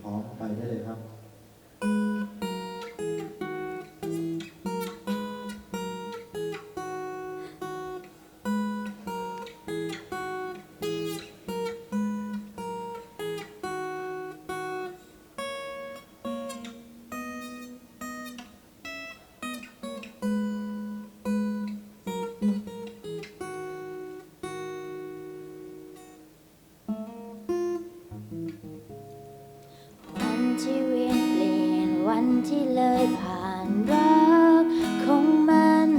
พร้อมไปได้เลยครับ ที่เลยผ่านรักคงมัน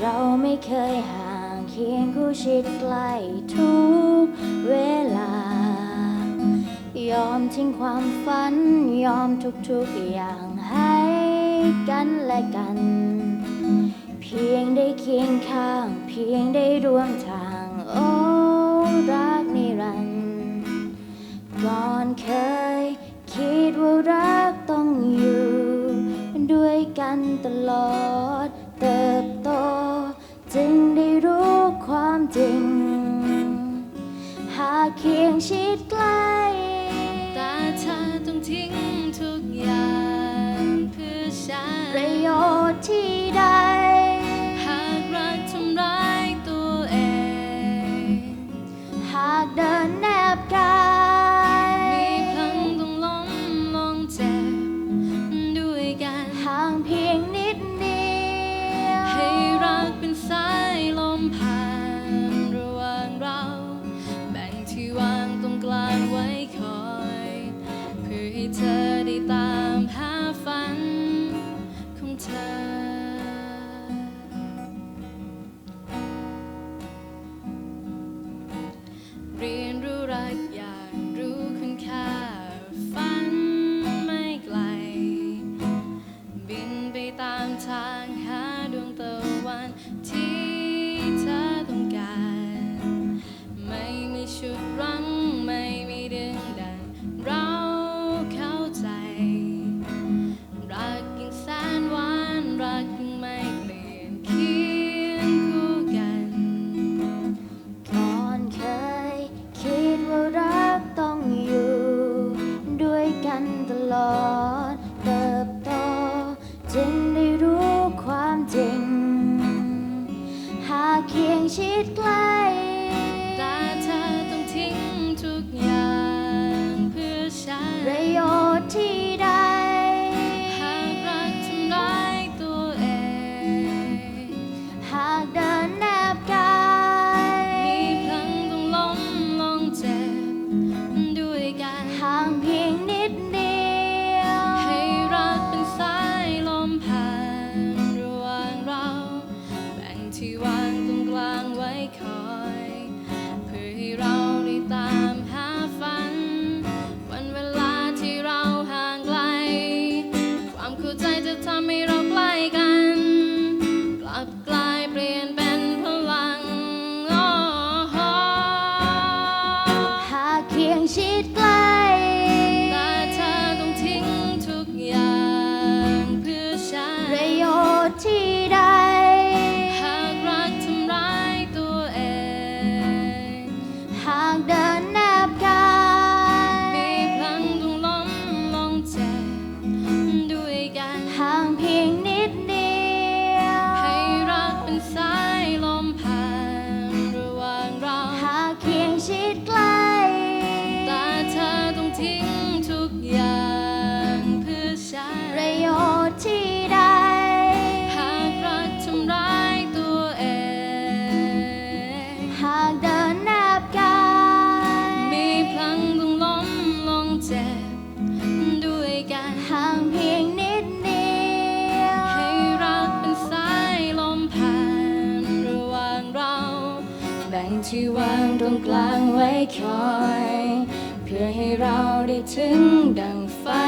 เราไม่เคยห่างเคียงคู่ชิดใกล้ทุกเวลา ยอมทิ้งความฝัน ยอมทุกๆอย่างให้กันและกัน เพียงได้เคียงข้าง เพียงได้ร่วมทาง โอ้รักนิรันดร์ก่อนเคย ตลอดเติบโต จึงได้รู้ความจริง หากเคียงชิดใกล้แต่เธอต้องทิ้งทุกอย่างเพื่อฉันประโยชน์ที่ได้ ทางหาดวงตะวันที่เธอต้องการ ไม่มีชุดรั้งไม่มีดึงดันเราเข้าใจ รักยังแสนหวานรักยังไม่เปลี่ยนเคียงคู่กัน ก่อนเคยคิดว่ารักต้องอยู่ ด้วยกันตลอด ชิดใกล้แต่เธอต้องทิ้งทุกอย่างเพื่อฉันประโยชน์ที่ใดหากรักทำร้ายตัวเอง หากเดินแนบกายมีพลังต้องล้มลงเจ็บด้วยกันห่างเพียงนิดเดียว ให้รักเป็นสายลมผ่านระหว่างเราแบ่งที่วา วงกลางไว้คอย เพื่อให้เราได้ถึงดังฝัน